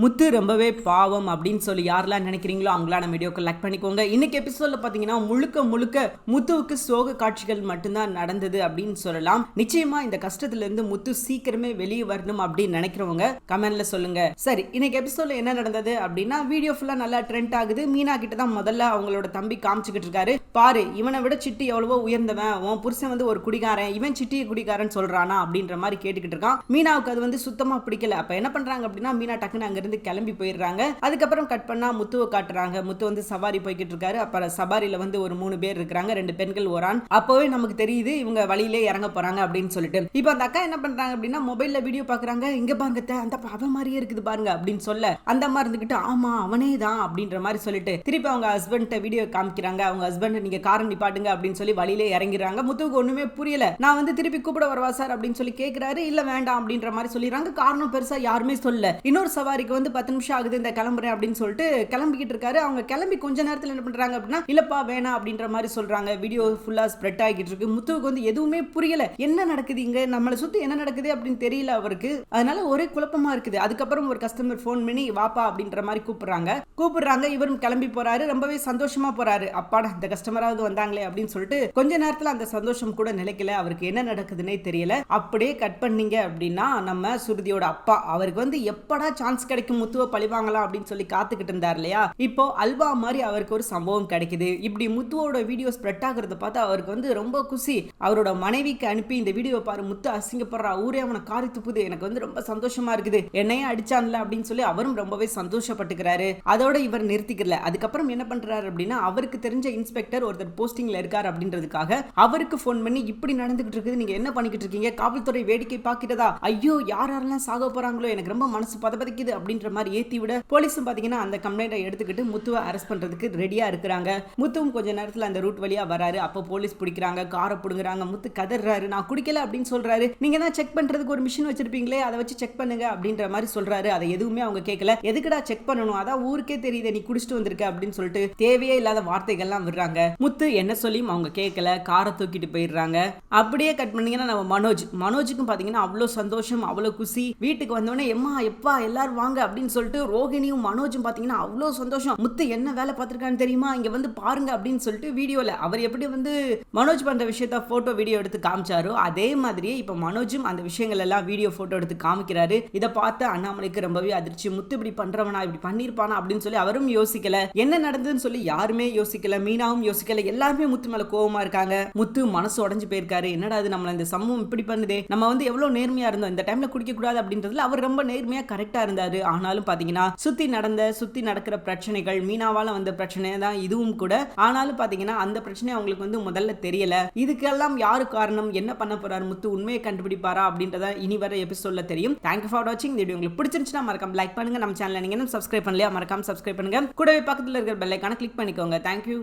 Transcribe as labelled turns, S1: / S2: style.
S1: முத்து ரொம்பவே பாவம் அப்படின்னு சொல்லி யாரெல்லாம் நினைக்கிறீங்களோ அவங்களான வீடியோக்கு லைக் பண்ணிக்கோங்க. இன்னைக்கு எபிசோட்ல பாத்தீங்கன்னா முழுக்க முழுக்க முத்துவுக்கு சோக காட்சிகள் மட்டும்தான் நடந்தது அப்படின்னு சொல்லலாம். நிச்சயமா இந்த கஷ்டத்துல இருந்து முத்து சீக்கிரமே வெளியே வரணும் அப்படின்னு நினைக்கிறவங்க கமெண்ட்ல சொல்லுங்க. சரி இன்னைக்கு எபிசோட்ல என்ன நடந்தது அப்படின்னா வீடியோ ஃபுல்லா நல்லா ட்ரெண்ட் ஆகுது. மீனா கிட்ட தான் முதல்ல அவங்களோட தம்பி காமிச்சுக்கிட்டு இருக்காரு. பாரு இவனை விட சிட்டி எவ்வளவோ உயர்ந்தவன். உன் புருஷன் வந்து ஒரு குடிகாரன். இவன் சிட்டி குடிகாரன் சொல்றானா அப்படின்ற மாதிரி கேட்டுக்கிட்டு இருக்கான். மீனாவுக்கு அது வந்து சுத்தமா பிடிக்கல. அப்ப என்ன பண்றாங்க அப்படின்னா மீனா டக்குன்னு அங்க அங்கிருந்து கிளம்பி போயிடுறாங்க. அதுக்கப்புறம் கட் பண்ணா முத்துவை காட்டுறாங்க. முத்து வந்து சவாரி போய்கிட்டு இருக்காரு. அப்புறம் சவாரியில வந்து ஒரு மூணு பேர் இருக்கிறாங்க. ரெண்டு பெண்கள் ஒரு ஆண். அப்போவே நமக்கு தெரியுது இவங்க வழியிலே இறங்க போறாங்க அப்படின்னு சொல்லிட்டு. இப்போ அந்த அக்கா என்ன பண்றாங்க அப்படின்னா மொபைல்ல வீடியோ பாக்குறாங்க இங்க பாருங்க அந்த அவ மாதிரியே இருக்குது பாருங்க அப்படின்னு சொல்ல அந்த அம்மா இருந்துகிட்டு ஆமா அவனே தான் அப்படின்ற மாதிரி சொல்லிட்டு திருப்பி அவங்க ஹஸ்பண்ட்ட வீடியோ காமிக்கிறாங்க. அவங்க ஹஸ்பண்ட் நீங்க காரை நிப்பாட்டுங்க அப்படின்னு சொல்லி வழியிலே இறங்கிறாங்க முத்துவுக்கு ஒண்ணுமே புரியல. நான் வந்து திருப்பி கூப்பிட வரவா சார் அப்படின்னு சொல்லி கேக்குறாரு. இல்ல வேண்டாம் அப்படின்ற மாதிரி சொல்லிடுறாங்க. காரணம் பெருசா யாருமே சொல்ல இன்னொரு சவாரிக்கு வந்து பத்து நிமிஷம் ஆகுது இந்த கிளம்புறேன் அப்படின்னு சொல்லிட்டு கிளம்பிக்கிட்டு இருக்காரு. அவங்க கிளம்பி கொஞ்ச நேரத்தில் என்ன பண்றாங்க அப்படின்னா இல்லப்பா வேணாம் அப்படின்ற மாதிரி சொல்றாங்க. வீடியோ ஃபுல்லா ஸ்ப்ரெட் ஆகிட்டு இருக்கு. முத்துவுக்கு வந்து எதுவுமே புரியல. என்ன நடக்குது இங்க? நம்மளை சுற்றி என்ன நடக்குது அப்படின்னு தெரியல அவருக்கு. அதனால ஒரே குழப்பமா இருக்குது. அதுக்கப்புறம் ஒரு கஸ்டமர் ஃபோன் பண்ணி வாப்பா அப்படின்ற மாதிரி கூப்பிடுறாங்க. கூப்பிடுறாங்க இவரும் கிளம்பி போறாரு. ரொம்பவே சந்தோஷமா போறாரு. அப்பாடா இந்த கஸ்டமராவது வந்தாங்களே அப்படின்னு சொல்லிட்டு கொஞ்ச நேரத்துல அந்த சந்தோஷம் கூட நிலைக்கல. அவருக்கு என்ன நடக்குதுன்னே தெரியல. அப்படியே கட் பண்ணீங்க அப்படின்னா நம்ம சுருதியோட அப்பா. அவருக்கு வந்து எப்படா சான்ஸ் கிடைக்கும் முத்துவை பழிவாங்கலாம் அப்படின்னு சொல்லி காத்துக்கிட்டு இருந்தார் இல்லையா? இப்போ அல்வா மாதிரி அவருக்கு ஒரு சம்பவம் கிடைக்குது. இப்படி முத்துவோட வீடியோ ஸ்ப்ரெட் ஆகுறத பார்த்து அவருக்கு வந்து ரொம்ப குசி. அவரோட மனைவிக்கு அனுப்பி இந்த வீடியோ பாரு முத்து அசிங்கப்படுறா. ஊரே அவனை காரி துப்புது. எனக்கு வந்து ரொம்ப சந்தோஷமா இருக்குது. என்னையே அடிச்சான்ல அப்படின்னு சொல்லி அவரும் ரொம்பவே சந்தோஷப்பட்டுக்கிறாரு. அதோட இவர் நிறுத்திக்கல. அதுக்கப்புறம் என்ன பண்றாரு அப்படின்னா அவருக்கு தெரிஞ்ச இன்ஸ்பெக்டர் ஒருத்தர் போஸ்டிங்ல இருக்கார் அப்படின்றதுக்காக அவருக்கு ஃபோன் பண்ணி இப்படி நடந்துகிட்டு இருக்குது. நீங்க என்ன பண்ணிக்கிட்டு இருக்கீங்க? காவல்துறை வேடிக்கை பார்க்கிறதா? ஐயோ யார் யாரெல்லாம் சாக போறாங்களோ? எனக்கு ரொம்ப மனசு பதபதிக்குது அப்படின்னு அப்படின்ற மாதிரி ஏத்தி விட போலீஸும் பாத்தீங்கன்னா அந்த கம்ப்ளைண்ட்டை எடுத்துக்கிட்டு முத்துவை அரெஸ்ட் பண்றதுக்கு ரெடியா இருக்கிறாங்க. முத்துவும் கொஞ்ச நேரத்துல அந்த ரூட் வழியா வராரு. அப்போ போலீஸ் பிடிக்கிறாங்க காரை பிடுங்குறாங்க. முத்து கதறாரு நான் குடிக்கல அப்படின்னு சொல்றாரு. நீங்க தான் செக் பண்றதுக்கு ஒரு மிஷின் வச்சிருப்பீங்களே அதை வச்சு செக் பண்ணுங்க அப்படின்ற மாதிரி சொல்றாரு. அதை எதுவுமே அவங்க கேட்கல எதுக்குடா செக் பண்ணணும்? அதான் ஊருக்கே தெரியுது. நீ குடிச்சிட்டு வந்திருக்க அப்படின்னு சொல்லிட்டு தேவையே இல்லாத வார்த்தைகள்லாம் விடுறாங்க. முத்து என்ன சொல்லியும் அவங்க கேட்கல காரை தூக்கிட்டு போயிடுறாங்க. அப்படியே கட் பண்ணீங்கன்னா நம்ம மனோஜ். மனோஜுக்கும் பாத்தீங்கன்னா அவ்வளோ சந்தோஷம் அவ்வளோ குஷி வீட்டுக்கு வந்தோடனே எம்மா எப்பா எல்லாரும் வாங்க. அப்படின்னு சொல்லிட்டு ரோகிணியும் மனோஜும் பார்த்தீங்கன்னா அவ்வளோ சந்தோஷம். முத்து என்ன வேலை பார்த்துருக்கான்னு தெரியுமா? இங்க வந்து பாருங்க அப்படின்னு சொல்லிட்டு வீடியோவில் அவர் எப்படி வந்து மனோஜ் பண்ற விஷயத்த ஃபோட்டோ வீடியோ எடுத்து காமிச்சாரோ அதே மாதிரியே இப்போ மனோஜும் அந்த விஷயங்கள் எல்லாம் வீடியோ ஃபோட்டோ எடுத்து காமிக்கிறாரு. இதை பார்த்து அண்ணாமலைக்கு ரொம்பவே அதிர்ச்சி. முத்து இப்படி பண்றவனா இப்படி பண்ணிருப்பானா அப்படின்னு சொல்லி அவரும் யோசிக்கல. என்ன நடந்ததுன்னு சொல்லி யாருமே யோசிக்கல. மீனாவும் யோசிக்கல. எல்லாருமே முத்து மேலே கோவமா இருக்காங்க. முத்து மனசு உடஞ்சு போயிருக்காரு. என்னடா இது நம்மளை இந்த சமூகம் இப்படி பண்ணுதே? நம்ம வந்து எவ்வளவு நேர்மையா இருந்தோம். இந்த டைம்ல குடிக்கக்கூடாது அப்படின்றதுல அவர் ரொம்ப நேர்மையாக கரெக்டாக இருந்தார். ஆனாலும் பாத்தீங்கன்னா சுத்தி நடந்த சுத்தி நடக்கிற பிரச்சனைகள் மீனாவால வந்த பிரச்சனை தான் இதுவும் கூட. ஆனாலும் பாத்தீங்கன்னா அந்த பிரச்சனை அவங்களுக்கு வந்து முதல்ல தெரியல. இதுக்கெல்லாம் யாரு காரணம்? என்ன பண்ண போறாரு முத்து? உண்மையை கண்டுபிடிப்பாரா? அப்படின்றத இனி வர எபிசோட்ல தெரியும். தேங்க்யூ ஃபார் வாட்சிங் இந்த வீடியோ உங்களுக்கு பிடிச்சிருந்துச்சுன்னா மறக்காம லைக் பண்ணுங்க. நம்ம சேனல் நீங்க சப்ஸ்கிரைப் பண்ணலையா? மறக்காம சப்ஸ்கிரைப் பண்ணுங்க. கூடவே பக்கத்துல இருக்கிற பெல்லைக்கான கிளிக் பண்ணிக்கோங்க. தேங்க்யூ